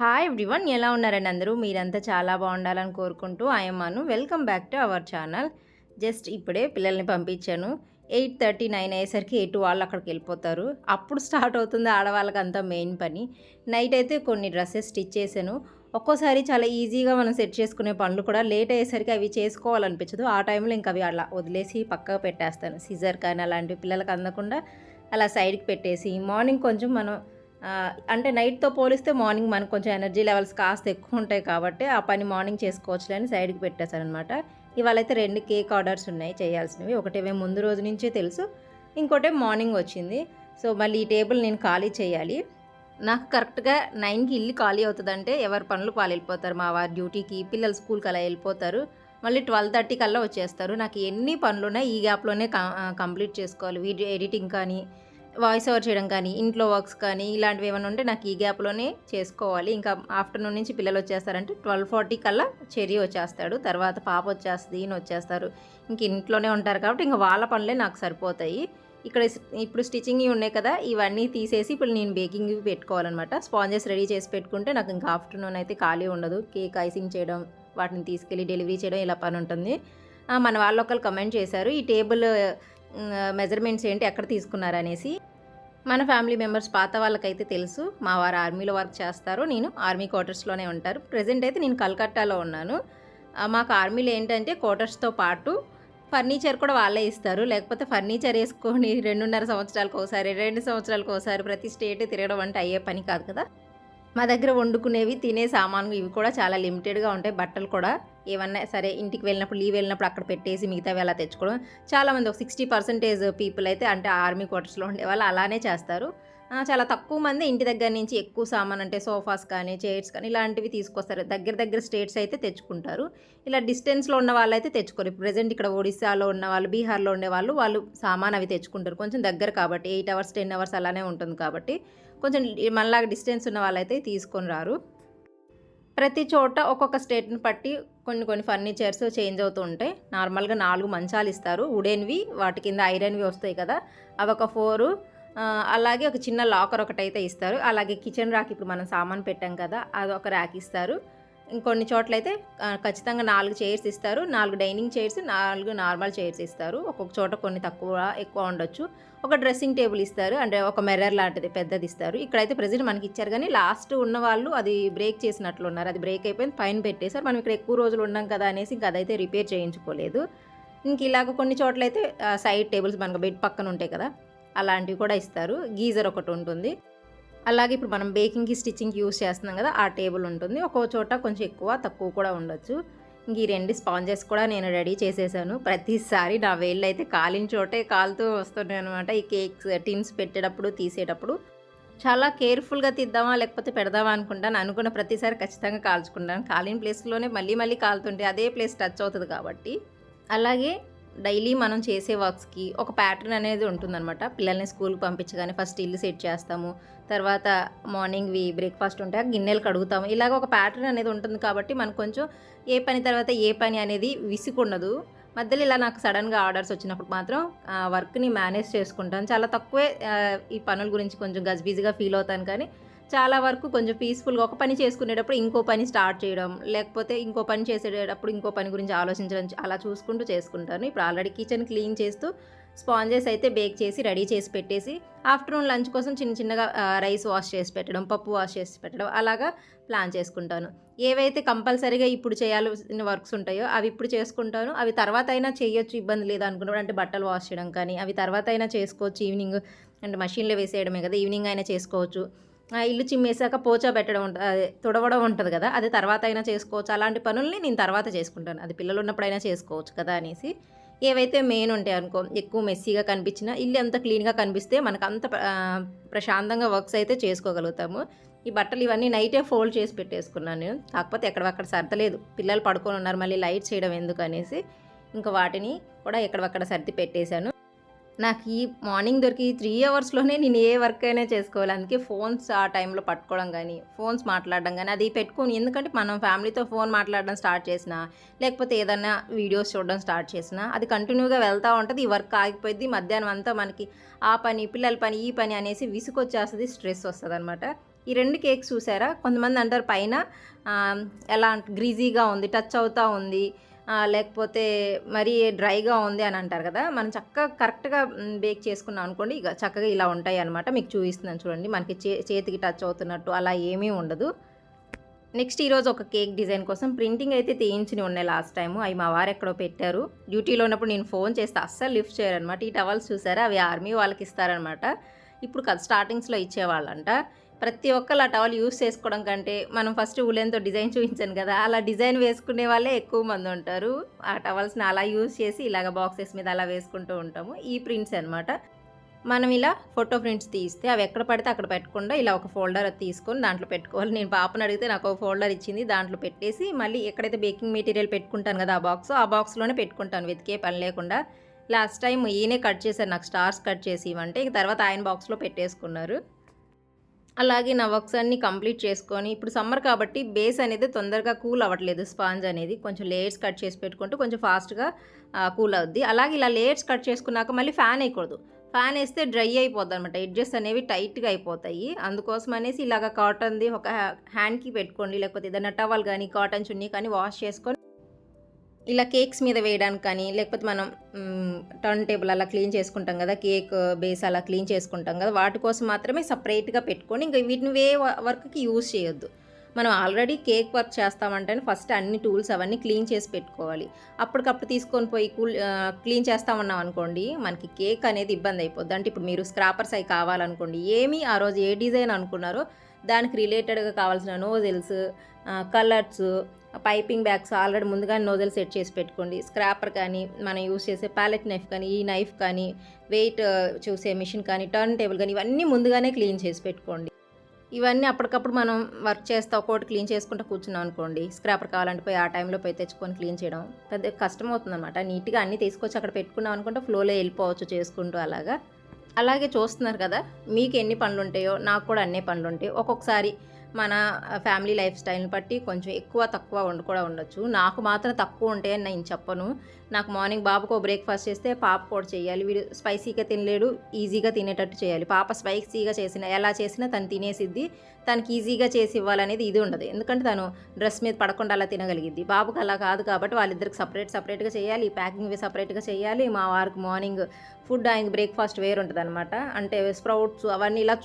Hi everyone ఎలా ఉన్నారండి అందరూ? మీరంతా చాలా బాగుండాలని కోరుకుంటూ ఆయమ్మాను welcome back to our channel just ఇప్పుడే పిల్లల్ని పంపించాను. ఎయిట్ థర్టీ నైన్ అయ్యేసరికి ఎటు వాళ్ళు అక్కడికి వెళ్ళిపోతారు. అప్పుడు స్టార్ట్ అవుతుంది ఆడవాళ్ళకి అంతా మెయిన్ పని. నైట్ అయితే కొన్ని డ్రెస్సెస్ స్టిచ్ చేశాను. ఒక్కోసారి చాలా ఈజీగా మనం సెట్ చేసుకునే పనులు కూడా లేట్ అయ్యేసరికి అవి చేసుకోవాలనిపించదు. ఆ టైంలో ఇంకా అవి అలా వదిలేసి పక్కకు పెట్టేస్తాను. సిజర్ కానీ అలాంటివి పిల్లలకు అందకుండా అలా సైడ్కి పెట్టేసి మార్నింగ్ కొంచెం మనం అంటే నైట్తో పోలిస్తే మార్నింగ్ మనకు కొంచెం ఎనర్జీ లెవెల్స్ కాస్త ఎక్కువ ఉంటాయి కాబట్టి ఆ పని మార్నింగ్ చేసుకోవచ్చులని సైడ్కి పెట్టేశాను అనమాట ఇవాళ అయితే రెండు కేక్ ఆర్డర్స్ ఉన్నాయి చేయాల్సినవి. ఒకటేమో ముందు రోజు నుంచే తెలుసు ఇంకోటే మార్నింగ్ వచ్చింది. సో మళ్ళీ ఈ టేబుల్ నేను ఖాళీ చేయాలి. నాకు కరెక్ట్గా నైన్కి ఇల్లు ఖాళీ అవుతుందంటే ఎవరి పనులు వాళ్ళు వెళ్ళిపోతారు. మా వారి డ్యూటీకి పిల్లలు స్కూల్కి అలా వెళ్ళిపోతారు. మళ్ళీ ట్వెల్వ్ థర్టీ కల్లా వచ్చేస్తారు. నాకు ఎన్ని పనులు ఉన్నాయి ఈ గ్యాప్లోనే కంప్లీట్ చేసుకోవాలి. వీడియో ఎడిటింగ్ కానీ వాయిస్ ఓవర్ చేయడం కానీ ఇంట్లో వర్క్స్ కానీ ఇలాంటివి ఏమైనా ఉంటే నాకు ఈ గ్యాప్లోనే చేసుకోవాలి. ఇంకా ఆఫ్టర్నూన్ నుంచి పిల్లలు వచ్చేస్తారంటే ట్వెల్వ్ ఫార్టీ కల్లా చెరి వచ్చేస్తాడు తర్వాత పాప వచ్చేస్తుంది ఈయన వచ్చేస్తారు. ఇంక ఇంట్లోనే ఉంటారు కాబట్టి ఇంకా వాళ్ళ పనులే నాకు సరిపోతాయి. ఇక్కడ ఇప్పుడు స్టిచ్చింగ్ ఉన్నాయి కదా ఇవన్నీ తీసేసి ఇప్పుడు నేను బేకింగ్ పెట్టుకోవాలన్నమాట. స్పాంజెస్ రెడీ చేసి పెట్టుకుంటే నాకు ఇంకా ఆఫ్టర్నూన్ అయితే ఖాళీ ఉండదు. కేక్ ఐసింగ్ చేయడం వాటిని తీసుకెళ్ళి డెలివరీ చేయడం ఇలా పని ఉంటుంది. మన వాళ్ళు ఒకరు కమెంట్ చేశారు ఈ టేబుల్ మెజర్మెంట్స్ ఏంటి ఎక్కడ తీసుకున్నారు అనేసి మన ఫ్యామిలీ మెంబర్స్ పాత వాళ్ళకైతే తెలుసు. మా వారు ఆర్మీలో వర్క్ చేస్తారు. నేను ఆర్మీ క్వార్టర్స్లోనే ఉంటారు. ప్రజెంట్ అయితే నేను కలకట్టాలో ఉన్నాను. మాకు ఆర్మీలో ఏంటంటే క్వార్టర్స్తో పాటు ఫర్నిచర్ కూడా వాళ్ళే ఇస్తారు. లేకపోతే ఫర్నిచర్ వేసుకొని రెండున్నర సంవత్సరాలకు ఒకసారి రెండు సంవత్సరాలకు ఒకసారి ప్రతి స్టేట్ తిరగడం అంటే అయ్యే పని కాదు కదా. మా దగ్గర వండుకునేవి తినే సామాన్లు ఇవి కూడా చాలా లిమిటెడ్గా ఉంటాయి. బట్టలు కూడా ఏమన్నా సరే ఇంటికి వెళ్ళినప్పుడు లీవ్ వెళ్ళినప్పుడు అక్కడ పెట్టేసి మిగతావి అలా తెచ్చుకోవడం. చాలామంది ఒక సిక్స్టీ పర్సెంటేజ్ పీపుల్ అయితే అంటే ఆర్మీ క్వార్టర్స్లో ఉండే వాళ్ళు అలానే చేస్తారు. చాలా తక్కువ మంది ఇంటి దగ్గర నుంచి ఎక్కువ సామాన్ అంటే సోఫాస్ కానీ చైర్స్ కానీ ఇలాంటివి తీసుకొస్తారు. దగ్గర దగ్గర స్టేట్స్ అయితే తెచ్చుకుంటారు. ఇలా డిస్టెన్స్లో ఉన్న వాళ్ళు అయితే తెచ్చుకోరు ప్రజెంట్ ఇక్కడ ఒడిశాలో ఉన్న వాళ్ళు బీహార్లో ఉండే వాళ్ళు వాళ్ళు సామాన్ అవి తెచ్చుకుంటారు. కొంచెం దగ్గర కాబట్టి ఎయిట్ అవర్స్ టెన్ అవర్స్ అలానే ఉంటుంది కాబట్టి కొంచెం మళ్ళీ డిస్టెన్స్ ఉన్న వాళ్ళైతే తీసుకొని రారు. ప్రతి చోట ఒక్కొక్క స్టేట్ని బట్టి కొన్ని కొన్ని ఫర్నిచర్స్ చేంజ్ అవుతూ ఉంటాయి నార్మల్గా నాలుగు మంచాలు ఇస్తారు. వుడెన్వి వాటి కింద ఐరన్వి వస్తాయి కదా. అవి ఒక ఫోరు అలాగే ఒక చిన్న లాకర్ ఒకటైతే ఇస్తారు. అలాగే కిచెన్ ర్యాక్ ఇప్పుడు మనం సామాన్ పెట్టాం కదా అది ఒక ర్యాక్ ఇస్తారు. ఇంకొన్ని చోట్ల అయితే ఖచ్చితంగా నాలుగు చైర్స్ ఇస్తారు. నాలుగు డైనింగ్ చైర్స్ నాలుగు నార్మల్ చైర్స్ ఇస్తారు. ఒక్కొక్క చోట కొన్ని తక్కువ ఎక్కువ ఉండొచ్చు. ఒక డ్రెస్సింగ్ టేబుల్ ఇస్తారు. అంటే ఒక మెర్రర్ లాంటిది పెద్దది ఇస్తారు. ఇక్కడైతే ప్రజెంట్ మనకి ఇచ్చారు కానీ లాస్ట్ ఉన్న వాళ్ళు అది బ్రేక్ చేసినట్లు ఉన్నారు. అది బ్రేక్ అయిపోయింది పైన పెట్టేశారు. మనం ఇక్కడ ఎక్కువ రోజులు ఉన్నాం కదా అనేసి ఇంకా అదైతే రిపేర్ చేయించుకోలేదు. ఇంక ఇలాగ కొన్ని చోట్ల అయితే సైడ్ టేబుల్స్ మనకు బెడ్ పక్కన ఉంటాయి కదా అలాంటివి కూడా ఇస్తారు. గీజర్ ఒకటి ఉంటుంది. అలాగే ఇప్పుడు మనం బేకింగ్కి స్టిచ్చింగ్కి యూస్ చేస్తున్నాం కదా ఆ టేబుల్ ఉంటుంది. ఒక్కో చోట కొంచెం ఎక్కువ తక్కువ కూడా ఉండొచ్చు. ఇంక ఈ రెండు స్పాంజెస్ కూడా నేను రెడీ చేసేసాను. ప్రతిసారి నా వేళ్ళు అయితే కాలిన చోటే కాలుతూ వస్తున్నాయి అనమాట ఈ కేక్స్ టిన్స్ పెట్టేటప్పుడు తీసేటప్పుడు. చాలా కేర్ఫుల్గా తీద్దామా లేకపోతే పెడదామా అనుకుంటాను అనుకున్న ప్రతిసారి ఖచ్చితంగా కాల్చుకుంటాను. కాలిన ప్లేస్లోనే మళ్ళీ మళ్ళీ కాలుతుంటే అదే ప్లేస్ టచ్ అవుతుంది కాబట్టి. అలాగే డైలీ మనం చేసే వర్క్స్కి ఒక ప్యాటర్న్ అనేది ఉంటుందన్నమాట. పిల్లల్ని స్కూల్కి పంపించగానే ఫస్ట్ ఇల్లు సెట్ చేస్తాము. తర్వాత మార్నింగ్వి బ్రేక్ఫాస్ట్ ఉంటే ఆ గిన్నెలు కడుగుతాము. ఇలాగ ఒక ప్యాటర్న్ అనేది ఉంటుంది కాబట్టి మనకు కొంచెం ఏ పని తర్వాత ఏ పని అనేది విసుకుండదు. మధ్యలో ఇలా నాకు సడన్గా ఆర్డర్స్ వచ్చినప్పుడు మాత్రం ఆ, వర్క్ని మేనేజ్ చేసుకుంటాను. చాలా తక్కువే ఈ పనుల గురించి కొంచెం గజిబిజిగా ఫీల్ అవుతాను కానీ చాలా వరకు కొంచెం పీస్ఫుల్గా ఒక పని చేసుకునేటప్పుడు ఇంకో పని స్టార్ట్ చేయడం లేకపోతే ఇంకో పని చేసేటప్పుడు ఇంకో పని గురించి ఆలోచించడం అలా చూసుకుంటూ చేసుకుంటాను. ఇప్పుడు ఆల్రెడీ కిచెన్ క్లీన్ చేస్తూ స్పాంజెస్ అయితే బేక్ చేసి రెడీ చేసి పెట్టేసి ఆఫ్టర్నూన్ లంచ్ కోసం చిన్న చిన్నగా రైస్ వాష్ చేసి పెట్టడం పప్పు వాష్ చేసి పెట్టడం అలాగా ప్లాన్ చేసుకుంటాను. ఏవైతే కంపల్సరీగా ఇప్పుడు చేయాల్సిన వర్క్స్ ఉంటాయో అవి ఇప్పుడు చేసుకుంటాను. అవి తర్వాత అయినా చేయొచ్చు ఇబ్బంది లేదు అనుకున్నప్పుడు అంటే బట్టలు వాష్ చేయడం కానీ అవి తర్వాత అయినా చేసుకోవచ్చు ఈవినింగ్ అంటే మషిన్లో వేసేయడమే కదా ఈవినింగ్ అయినా చేసుకోవచ్చు. ఇల్లు చిమ్మేసాక పోచా పెట్టడం ఉంటుంది అదే తుడవడం ఉంటుంది కదా అది తర్వాత అయినా చేసుకోవచ్చు. అలాంటి పనుల్ని నేను తర్వాత చేసుకుంటాను. అది పిల్లలు ఉన్నప్పుడైనా చేసుకోవచ్చు కదా అనేసి. ఏవైతే మెయిన్ ఉంటాయి అనుకో ఎక్కువ మెస్సీగా కనిపించినా ఇల్లు ఎంత క్లీన్గా కనిపిస్తే మనకు అంత ప్రశాంతంగా వర్క్స్ అయితే చేసుకోగలుగుతాము. ఈ బట్టలు ఇవన్నీ నైటే ఫోల్డ్ చేసి పెట్టేసుకున్నాను నేను. కాకపోతే ఎక్కడక్కడ సర్దలేదు. పిల్లలు పడుకొని ఉన్నారు మళ్ళీ లైట్ చేయడం ఎందుకు అనేసి. ఇంకా వాటిని కూడా ఎక్కడక్కడ సర్ది పెట్టేశాను. నాకు ఈ మార్నింగ్ దొరికి త్రీ అవర్స్లోనే నేను ఏ వర్క్ అయినా చేసుకోవాలి. అందుకే ఫోన్స్ ఆ టైంలో పట్టుకోవడం కానీ ఫోన్స్ మాట్లాడడం కానీ అది పెట్టుకొని ఎందుకంటే మనం ఫ్యామిలీతో ఫోన్ మాట్లాడడం స్టార్ట్ చేసినా లేకపోతే ఏదైనా వీడియోస్ చూడడం స్టార్ట్ చేసినా అది కంటిన్యూగా వెళ్తూ ఉంటుంది. ఈ వర్క్ ఆగిపోయింది మధ్యాహ్నం అంతా మనకి ఆ పని పిల్లల పని ఈ పని అనేసి విసుకొచ్చేస్తుంది స్ట్రెస్ వస్తుంది అనమాట ఈ రెండు కేక్స్ చూసారా? కొంతమంది అంటారు పైన ఎలా గ్రీజీగా ఉంది టచ్ అవుతూ ఉంది. లేకపోతే మరీ డ్రైగా ఉంది అని అంటారు కదా మనం చక్కగా కరెక్ట్గా బేక్ చేసుకున్నాం అనుకోండి ఇక చక్కగా ఇలా ఉంటాయి అనమాట మీకు చూపిస్తున్నాను చూడండి మనకి చే చేతికి టచ్ అవుతున్నట్టు అలా ఏమీ ఉండదు. నెక్స్ట్ ఈరోజు ఒక కేక్ డిజైన్ కోసం ప్రింటింగ్ అయితే తీయించుని ఉన్నాయి లాస్ట్ టైము. అవి మా వారు ఎక్కడో పెట్టారు. డ్యూటీలో ఉన్నప్పుడు నేను ఫోన్ చేస్తే అస్సలు లిఫ్ట్ చేయరనమాట ఈ టవల్స్ చూసారా? అవి ఆర్మీ వాళ్ళకి ఇస్తారనమాట ఇప్పుడు కదా స్టార్టింగ్స్లో ఇచ్చేవాళ్ళంట. ప్రతి ఒక్కరు ఆ టవల్ యూస్ చేసుకోవడం కంటే మనం ఫస్ట్ ఉలెన్తో డిజైన్ చూపించాను కదా అలా డిజైన్ వేసుకునే వాళ్ళే ఎక్కువ మంది ఉంటారు. ఆ టవల్స్ని అలా యూస్ చేసి ఇలాగ బాక్సెస్ మీద అలా వేసుకుంటూ ఉంటాము. ఈ ప్రింట్స్ అనమాట మనం ఇలా ఫోటో ప్రింట్స్ తీస్తే అవి ఎక్కడ పడితే అక్కడ పెట్టకుండా ఇలా ఒక ఫోల్డర్ తీసుకొని దాంట్లో పెట్టుకోవాలి. నేను పాపను అడిగితే నాకు ఒక ఫోల్డర్ ఇచ్చింది దాంట్లో పెట్టేసి మళ్ళీ ఎక్కడైతే బేకింగ్ మెటీరియల్ పెట్టుకుంటాను కదా ఆ బాక్స్ ఆ బాక్స్లోనే పెట్టుకుంటాను వెతికే పని లేకుండా. లాస్ట్ టైం ఈయనే కట్ చేశారు నాకు స్టార్స్ కట్ చేసి ఇవ్వంటే. ఇంక తర్వాత ఆయన బాక్స్లో పెట్టేసుకున్నారు. అలాగే నా వర్క్స్ అన్ని కంప్లీట్ చేసుకొని ఇప్పుడు సమ్మర్ కాబట్టి బేస్ అనేది తొందరగా కూల్ అవ్వట్లేదు స్పాంజ్ అనేది. కొంచెం లేయర్స్ కట్ చేసి పెట్టుకుంటే కొంచెం ఫాస్ట్గా కూల్ అవుద్ది. అలాగే ఇలా లేయర్స్ కట్ చేసుకున్నాక మళ్ళీ ఫ్యాన్ వేయకూడదు. ఫ్యాన్ వేస్తే డ్రై అయిపోద్ది అనమాట ఎడ్జెస్ అనేవి టైట్గా అయిపోతాయి. అందుకోసం అనేసి ఇలాగ కాటన్ది ఒక హ్యాండ్కి పెట్టుకోండి. లేకపోతే ఏదైనా టవల్ కానీ కాటన్ చున్నీ కానీ వాష్ చేసుకొని ఇలా కేక్స్ మీద వేయడానికి కానీ లేకపోతే మనం టర్న్ టేబుల్ అలా క్లీన్ చేసుకుంటాం కదా కేక్ బేస్ అలా క్లీన్ చేసుకుంటాం కదా వాటి కోసం మాత్రమే సపరేట్గా పెట్టుకొని ఇంకా వీటిని వే వర్క్కి యూజ్ చేయొద్దు. మనం ఆల్రెడీ కేక్ వర్క్ చేస్తామంటే ఫస్ట్ అన్ని టూల్స్ అవన్నీ క్లీన్ చేసి పెట్టుకోవాలి. అప్పటికప్పుడు తీసుకొని పోయి కూల్ క్లీన్ చేస్తామన్నాం అనుకోండి మనకి కేక్ అనేది ఇబ్బంది అయిపోద్ది. అంటే ఇప్పుడు మీరు స్క్రాపర్స్ అవి కావాలనుకోండి ఏమి ఆ రోజు ఏ డిజైన్ అనుకున్నారో దానికి రిలేటెడ్గా కావాల్సిన nozzles colours piping bags already ముందుగానే నోజల్ సెట్ చేసి పెట్టుకోండి. స్క్రాపర్ కానీ మనం యూస్ చేసే ప్యాలెట్ నైఫ్ కానీ ఈ నైఫ్ కానీ వెయిట్ చూసే మిషన్ కానీ టర్న్ టేబుల్ కానీ ఇవన్నీ ముందుగానే క్లీన్ చేసి పెట్టుకోండి. ఇవన్నీ అప్పటికప్పుడు మనం వర్క్ చేస్తా ఒకటి క్లీన్ చేసుకుంటూ కూర్చున్నాం అనుకోండి స్క్రాపర్ కావాలంటే పోయి ఆ టైంలో పోయి తెచ్చుకొని క్లీన్ చేయడం పెద్ద కష్టం అవుతుంది అనమాట నీట్గా అన్నీ తీసుకొచ్చి అక్కడ పెట్టుకున్నాం అనుకుంటే ఫ్లోలో వెళ్ళిపోవచ్చు చేసుకుంటూ అలాగా. అలాగే చూస్తున్నారు కదా మీకు ఎన్ని పనులు ఉంటాయో నాకు కూడా అన్ని పనులు ఉంటాయి ఒక్కొక్కసారి మన ఫ్యామిలీ లైఫ్ స్టైల్ని బట్టి కొంచెం ఎక్కువ తక్కువ వండు కూడా ఉండొచ్చు. నాకు మాత్రం తక్కువ ఉంటాయని నేను చెప్పను. నాకు మార్నింగ్ బాబుకు బ్రేక్ఫాస్ట్ చేస్తే పాప కూడా చేయాలి. వీడు స్పైసీగా తినలేడు ఈజీగా తినేటట్టు చేయాలి. పాప స్పైసీగా చేసిన ఎలా చేసినా తను తినేసిద్ది. తనకి ఈజీగా చేసి ఇవ్వాలనేది ఇది ఉండదు. ఎందుకంటే తను డ్రెస్ మీద పడకుండా అలా తినగలిగిద్ది. బాబుకి అలా కాదు కాబట్టి వాళ్ళిద్దరికి సపరేట్ సపరేట్గా చేయాలి. ప్యాకింగ్ సపరేట్గా చేయాలి. మా వారికి మార్నింగ్ ఫుడ్ ఆయనకి బ్రేక్ఫాస్ట్ వేరు ఉంటుంది అనమాట అంటే స్ప్రౌట్స్ అవన్నీ ఇలా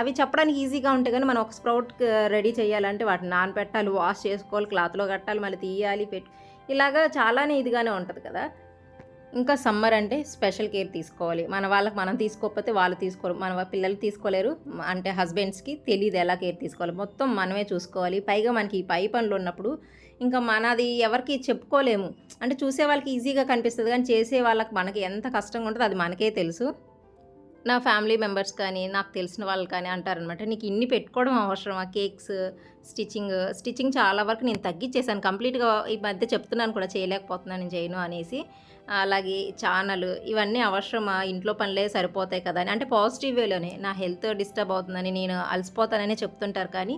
అవి చెప్పడానికి ఈజీగా ఉంటాయి కానీ మనం ఒక స్ప్రౌట్ రెడీ చేయాలంటే వాటిని నానబెట్టాలి వాష్ చేసుకోవాలి క్లాత్లో కట్టాలి మళ్ళీ తీయాలి పెట్టి ఇలాగా చాలానే ఇదిగానే ఉంటుంది కదా. ఇంకా సమ్మర్ అంటే స్పెషల్ కేర్ తీసుకోవాలి. మన వాళ్ళకి మనం తీసుకోకపోతే వాళ్ళు తీసుకోరు. మన పిల్లలు తీసుకోలేరు. అంటే హస్బెండ్స్కి తెలియదు ఎలా కేర్ తీసుకోవాలి. మొత్తం మనమే చూసుకోవాలి. పైగా మనకి ఈ పై పనులు ఉన్నప్పుడు ఇంకా మనది ఎవరికి చెప్పుకోలేము. అంటే చూసే వాళ్ళకి ఈజీగా కనిపిస్తుంది. కానీ చేసే వాళ్ళకి మనకి ఎంత కష్టంగా ఉంటుందో అది మనకే తెలుసు. నా ఫ్యామిలీ మెంబర్స్ కానీ నాకు తెలిసిన వాళ్ళు కానీ అంటారనమాట నీకు ఇన్ని పెట్టుకోవడం అవసరమా? కేక్స్ స్టిచ్చింగ్ స్టిచ్చింగ్ చాలా వరకు నేను తగ్గించేసాను కంప్లీట్గా ఈ మధ్య చెప్తున్నాను కూడా చేయలేకపోతున్నాను నేను చేయను అనేసి. అలాగే ఛానల్ ఇవన్నీ అవసరమా? ఇంట్లో పనులే సరిపోతాయి కదా అని. అంటే పాజిటివ్ వేలోనే నా హెల్త్ డిస్టర్బ్ అవుతుందని నేను అలసిపోతానని చెప్తుంటారు కానీ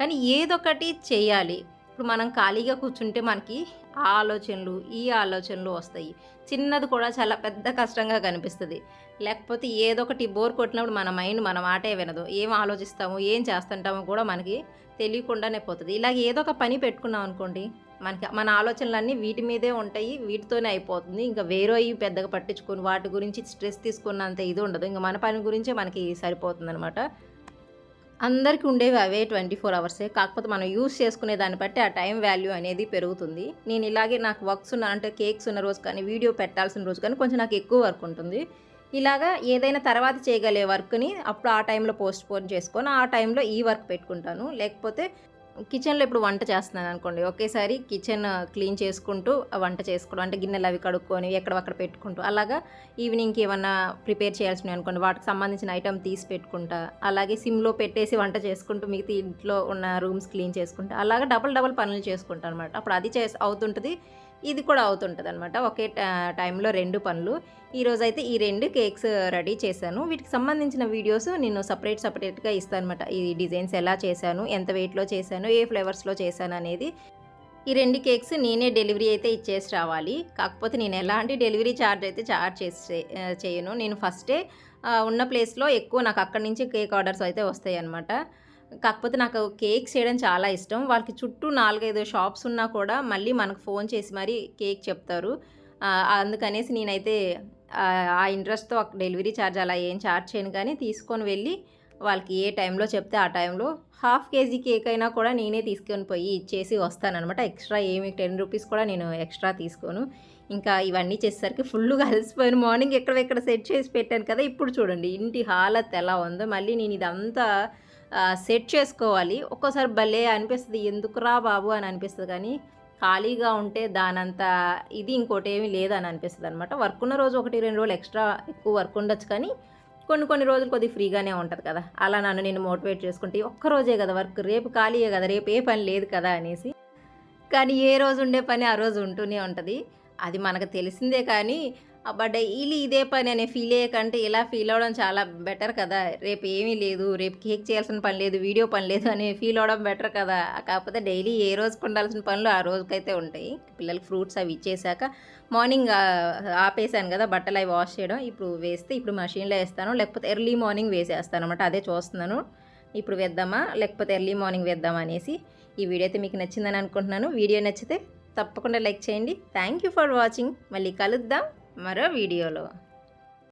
కానీ ఏదొకటి చేయాలి. ఇప్పుడు మనం ఖాళీగా కూర్చుంటే మనకి ఆ ఆలోచనలు ఈ ఆలోచనలు వస్తాయి. చిన్నది కూడా చాలా పెద్ద కష్టంగా కనిపిస్తుంది. లేకపోతే ఏదో ఒకటి బోర్ కొట్టినప్పుడు మన మైండ్ మన మాటే వినదు. ఏం ఆలోచిస్తాము ఏం చేస్తుంటామో కూడా మనకి తెలియకుండానే పోతుంది. ఇలాగ ఏదో ఒక పని పెట్టుకున్నాం అనుకోండి మనకి మన ఆలోచనలన్నీ వీటి మీదే ఉంటాయి వీటితోనే అయిపోతుంది. ఇంకా వేరే పెద్దగా పట్టించుకొని వాటి గురించి స్ట్రెస్ తీసుకున్నంత ఇది ఉండదు. ఇంకా మన పని గురించే మనకి సరిపోతుంది అనమాట అందరికీ ఉండేవి అవే ట్వంటీ ఫోర్ అవర్సే. కాకపోతే మనం యూస్ చేసుకునే దాన్ని బట్టి ఆ టైం వాల్యూ అనేది పెరుగుతుంది. నేను ఇలాగే నాకు వర్క్స్ ఉన్న అంటే కేక్స్ ఉన్న రోజు కానీ వీడియో పెట్టాల్సిన రోజు కానీ కొంచెం నాకు ఎక్కువ వర్క్ ఉంటుంది. ఇలాగా ఏదైనా తర్వాత చేయగలిగే వర్క్ని అప్పుడు ఆ టైంలో పోస్ట్ పోన్ చేసుకొని ఆ టైంలో ఈ వర్క్ పెట్టుకుంటాను. లేకపోతే కిచెన్లో ఇప్పుడు వంట చేస్తున్నాను అనుకోండి ఒకేసారి కిచెన్ క్లీన్ చేసుకుంటూ వంట చేసుకోవడం అంటే గిన్నెలు అవి కడుక్కొని ఎక్కడక్కడ పెట్టుకుంటూ అలాగా ఈవినింగ్కి ఏమన్నా ప్రిపేర్ చేయాల్సినవి అనుకోండి వాటికి సంబంధించిన ఐటమ్ తీసి పెట్టుకుంటా అలాగే సిమ్లో పెట్టేసి వంట చేసుకుంటూ మిగతా ఇంట్లో ఉన్న రూమ్స్ క్లీన్ చేసుకుంటా అలాగా డబల్ డబల్ పనులు చేసుకుంటాను అనమాట అప్పుడు అది చేసి అవుతుంటుంది ఇది కూడా అవుతుంటుంది అనమాట ఒకే టైంలో రెండు పనులు. ఈరోజు అయితే ఈ రెండు కేక్స్ రెడీ చేశాను. వీటికి సంబంధించిన వీడియోస్ నేను సపరేట్ సపరేట్గా ఇస్తాను అనమాట ఈ డిజైన్స్ ఎలా చేశాను ఎంత వెయిట్లో చేశాను ఏ ఫ్లేవర్స్లో చేశాను అనేది. ఈ రెండు కేక్స్ నేనే డెలివరీ అయితే ఇచ్చేసి రావాలి. కాకపోతే నేను ఎలాంటి డెలివరీ ఛార్జ్ అయితే ఛార్జ్ చేసే చేయను. నేను ఫస్టే ఉన్న ప్లేస్లో ఎక్కువ నాకు అక్కడి నుంచి కేక్ ఆర్డర్స్ అయితే వస్తాయి అనమాట కాకపోతే నాకు కేక్ చేయడం చాలా ఇష్టం. వాళ్ళకి చుట్టూ నాలుగైదు షాప్స్ ఉన్నా కూడా మళ్ళీ మనకు ఫోన్ చేసి మరీ కేక్ చెప్తారు. అందుకనేసి నేనైతే ఆ, ఇంట్రెస్ట్తో డెలివరీ ఛార్జ్ అలా ఏం ఛార్జ్ చేయను కానీ తీసుకొని వెళ్ళి వాళ్ళకి ఏ టైంలో చెప్తే ఆ టైంలో హాఫ్ కేజీ కేక్ అయినా కూడా నేనే తీసుకొని పోయి ఇచ్చేసి వస్తానమాట ఎక్స్ట్రా ఏమి టెన్ రూపీస్ కూడా నేను ఎక్స్ట్రా తీసుకోను. ఇంకా ఇవన్నీ చేసేసరికి ఫుల్గా కలిసిపోయాను. మార్నింగ్ ఎక్కడెక్కడ సెట్ చేసి పెట్టాను కదా ఇప్పుడు చూడండి. ఇంటి హాలత్ ఎలా ఉందో. మళ్ళీ నేను ఇదంతా సెట్ చేసుకోవాలి. ఒక్కోసారి భలే అనిపిస్తుంది ఎందుకురా బాబు? అని అనిపిస్తుంది. కానీ ఖాళీగా ఉంటే దానంత ఇది ఇంకోటి ఏమీ లేదని అనిపిస్తుంది అనమాట వర్క్ ఉన్న రోజు ఒకటి రెండు రోజులు ఎక్స్ట్రా ఎక్కువ వర్క్ ఉండొచ్చు కానీ కొన్ని కొన్ని రోజులు కొద్దిగా ఫ్రీగానే ఉంటుంది కదా. అలా నన్ను నేను మోటివేట్ చేసుకుంటే ఒక్క రోజే కదా వర్క్. రేపు ఖాళీయే కదా రేపు ఏ పని లేదు కదా అనేసి. కానీ ఏ రోజు ఉండే పని ఆ రోజు ఉంటూనే ఉంటుంది. అది మనకు తెలిసిందే కానీ బట్ డైలీ ఇదే పని అనే ఫీల్ అయ్యకంటే ఇలా ఫీల్ అవ్వడం చాలా బెటర్ కదా. రేపు ఏమీ లేదు రేపు కేక్ చేయాల్సిన పని లేదు వీడియో పని లేదు అని ఫీల్ అవ్వడం బెటర్ కదా. కాకపోతే డైలీ ఏ రోజుకు ఉండాల్సిన పనులు ఆ రోజుకైతే ఉంటాయి. పిల్లలకి ఫ్రూట్స్ అవి ఇచ్చేసాక మార్నింగ్ ఆపేసాను కదా బట్టలు అవి వాష్ చేయడం. ఇప్పుడు వేస్తే ఇప్పుడు మషీన్లో వేస్తాను. లేకపోతే ఎర్లీ మార్నింగ్ వేసేస్తాను అనమాట అదే చూస్తున్నాను. ఇప్పుడు వేద్దామా? లేకపోతే ఎర్లీ మార్నింగ్ వేద్దామా అనేసి ఈ వీడియో అయితే మీకు నచ్చిందని అనుకుంటున్నాను. వీడియో నచ్చితే తప్పకుండా లైక్ చేయండి. థ్యాంక్ యూ ఫర్ వాచింగ్ మళ్ళీ కలుద్దాం. మరో వీడియోలో.